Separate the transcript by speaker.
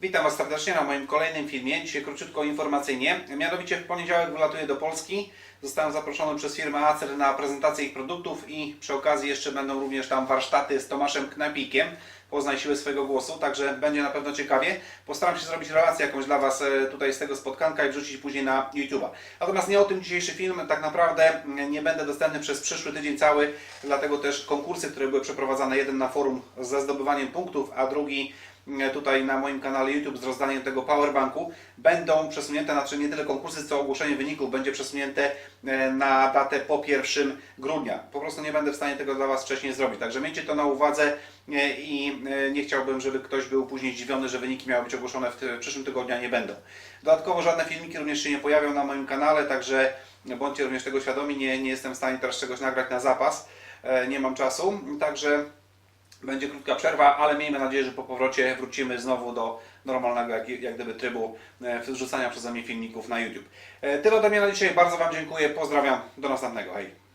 Speaker 1: Witam Was serdecznie na moim kolejnym filmie. Dzisiaj króciutko informacyjnie. Mianowicie w poniedziałek wylatuję do Polski. Zostałem zaproszony przez firmę Acer na prezentację ich produktów i przy okazji jeszcze będą również tam warsztaty z Tomaszem Knapikiem. Poznaj siłę swojego głosu, także będzie na pewno ciekawie. Postaram się zrobić relację jakąś dla Was e, tutaj z tego spotkanka i wrzucić później na YouTube'a. Natomiast nie o tym dzisiejszy film. Tak naprawdę nie będę dostępny przez przyszły tydzień cały, dlatego też konkursy, które były przeprowadzane, jeden na forum ze zdobywaniem punktów, a drugi tutaj na moim kanale YouTube z rozdaniem tego powerbanku będą przesunięte, znaczy nie tyle konkursy, co ogłoszenie wyników będzie przesunięte e, na datę po 1 grudnia. Po prostu nie będę w stanie tego dla Was wcześniej zrobić. Także miejcie to na uwadze e, i e, nie chciałbym, żeby ktoś był później zdziwiony, że wyniki miały być ogłoszone w, przyszłym tygodniu, a nie będą. Dodatkowo żadne filmiki również się nie pojawią na moim kanale, także bądźcie również tego świadomi. Nie, nie jestem w stanie teraz czegoś nagrać na zapas. E, Nie mam czasu, także będzie krótka przerwa, ale miejmy nadzieję, że po powrocie wrócimy znowu do normalnego, jak, jak gdyby trybu e, wrzucania przeze mnie filmików na YouTube. E, Tyle ode mnie na dzisiaj. Bardzo Wam dziękuję. Pozdrawiam. Do następnego. Hej.